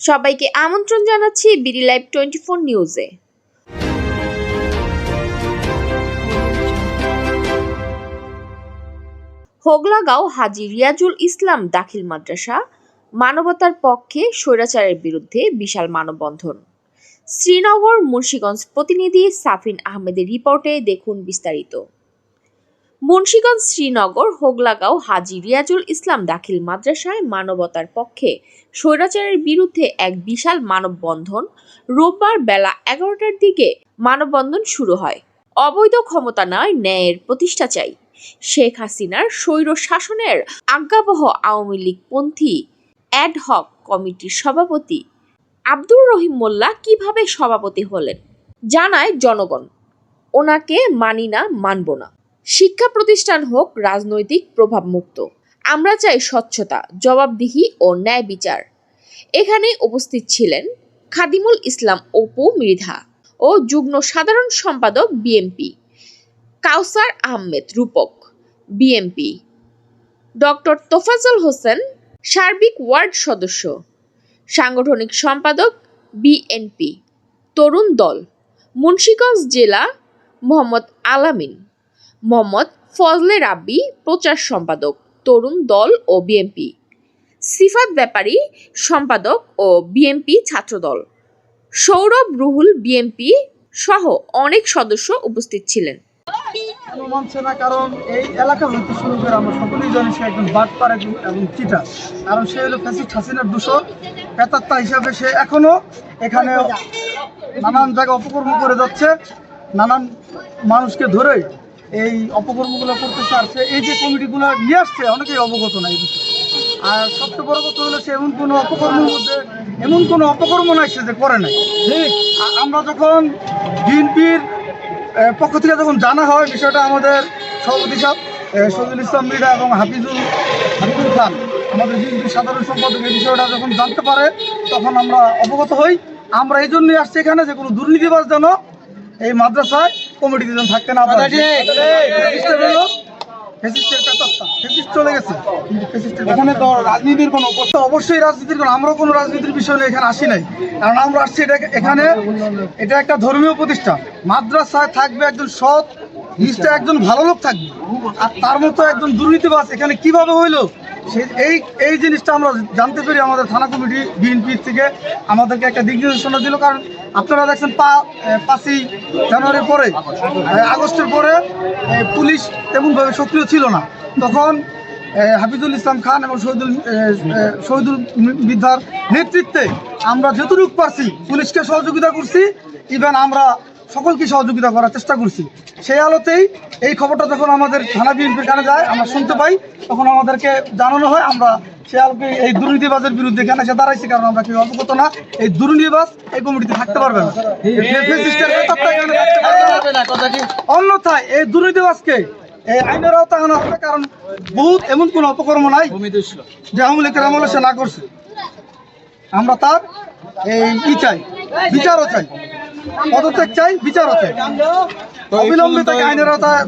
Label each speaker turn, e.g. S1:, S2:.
S1: সবাইকে আমন্ত্রণ জানাচ্ছি বিডি লাইভ টোয়েন্টি ফোর নিউজে। হোগলাগাঁও হাজি রিয়াজুল ইসলাম দাখিল মাদ্রাসা মানবতার পক্ষে স্বৈরাচারের বিরুদ্ধে বিশাল মানববন্ধন। শ্রীনগর মুন্সীগঞ্জ প্রতিনিধি সাফিন আহমেদের রিপোর্টে দেখুন বিস্তারিত। মুন্সীগঞ্জ শ্রীনগর, হোগলাগাঁও, হাজি রিয়াজুল ইসলাম দাখিল মাদ্রাসায় মানবতার পক্ষে স্বৈরাচারের বিরুদ্ধে এক বিশাল মানববন্ধন। রোববার বেলা এগারোটার দিকে মানববন্ধন শুরু হয়। অবৈধ ক্ষমতা নয়, ন্যায়ের প্রতিষ্ঠা চাই। শেখ হাসিনার স্বৈর শাসনের আজ্ঞাবহ আওয়ামী লীগপন্থী অ্যাড হক কমিটির সভাপতি আব্দুর রহিম মোল্লা কীভাবে সভাপতি হলেন? জানায় জনগণ। ওনাকে মানি না, মানব না। শিক্ষা প্রতিষ্ঠান হোক, রাজনৈতিক প্রভাবমুক্ত। আমরা চাই স্বচ্ছতা, জবাবদিহি ও ন্যায় বিচার। এখানে উপস্থিত ছিলেন খাদিমুল ইসলাম অপু মৃধা ও যুগ্ম সাধারণ সম্পাদক BNP, Kawsar Ahmed Rupak BNP, doctor Tofazzal Hossain সার্বিক ওয়ার্ড সদস্য, সাংগঠনিক সম্পাদক বিএনপি, তরুণ দল, মুন্সিগঞ্জ জেলা মোহাম্মদ আলামিন। মোহাম্মদ ফজলে রাব্বি, প্রচার সম্পাদক, তরুণ দল ও বিএনপি। সিফাত ব্যাপারী সম্পাদক ও বিএনপি ছাত্রদল। সৌরভ রুহুল বিএনপি সহ অনেক সদস্য উপস্থিত ছিলেন।
S2: না কারণ এই এলাকা হইতে শুরু করে আমরা সকলেই জানি সে একজন বাটপার এবং চিটা কারণ সে হলো ফ্যাসিস্ট হাসিনার দূষণ পেতাত্তা হিসাবে সে এখনও এখানে নানান জায়গায় অপকর্ম করে যাচ্ছে, নানান মানুষকে ধরে এই অপকর্মগুলো করতেছে আর সে এই যে কমিটিগুলো নিয়ে আসছে অনেকেই অবগত নাই এই বিষয়ে। আর সবচেয়ে বড় কথা হলো সে এমন কোনো অপকর্মের মধ্যে এমন কোনো অপকর্ম নাই সে যে করে নাই। আমরা যখন বিএনপির পক্ষ থেকে যখন জানা হয় বিষয়টা আমাদের সভাপতি সাহেব শহীদুল ইসলাম মিরা এবং হাফিজুল হাফিজুল খান আমাদের বিএনপির সাধারণ সম্পাদক এই বিষয়টা যখন জানতে পারে তখন আমরা অবগত হই। আমরা এই জন্যই আসছি এখানে যে কোনো দুর্নীতিবাজ যেন এই মাদ্রাসায় কমিটিতে যেন থাকতে না পারে। চলে গেছে। এখানে তো রাজনীতির কোনো অবশ্যই রাজনীতির কোনো রাজনীতির বিষয় নিয়ে এখানে আসি নাই। কারণ আমরা আসছি এটা এখানে এটা একটা ধর্মীয় প্রতিষ্ঠান। মাদ্রাসায় থাকবে একজন সৎ নিষ্ঠা একজন ভালো লোক থাকবে। আর তার মতো একজন দুর্নীতিবাস এখানে কীভাবে হইল? এই এই জিনিসটা আমরা জানতে পেরে আমাদের থানা কমিটি, বিএনপি থেকে আমাদেরকে একটা দিক নির্দেশনা দিল। কারণ আপনারা দেখছেন পা পাঁচই জানুয়ারির পরে আগস্টের পরে পুলিশ তেমনভাবে সক্রিয় ছিল না। তখন হাফিজুল ইসলাম খান এবং শহীদুল শহীদুল বিদ্যার নেতৃত্বে আমরা যতটুকু পারছি পুলিশকে সহযোগিতা করছি। ইভেন আমরা সকলকে সহযোগিতা করার চেষ্টা করছি। সেই আলোতেই এই খবরটা যখন আমাদের থানা বিএনপির কানে যায় আমরা শুনতে পাই তখন আমাদেরকে জানানো হয় আমরা সে আলোকে এই দুর্নীতিবাজের বিরুদ্ধে কেন সে দাঁড়াইছে কারণ আমরা কেউ অবগত না। এই দুর্নীতিবাজ এই কমিটিতে থাকতে পারবে না। অন্যথায় এই দুর্নীতিবাজকে এই আইনের আওতায় আনা হবে কারণ বহুত এমন কোন অপকর্ম নাই যে আওয়ামী লীগের আমলে সে না করছে। আমরা তার এই ই চাই বিচারও চাই। পদত্যাগ চাই বিচার আছে। অবিলম্বে তাকে আইনের আওতায়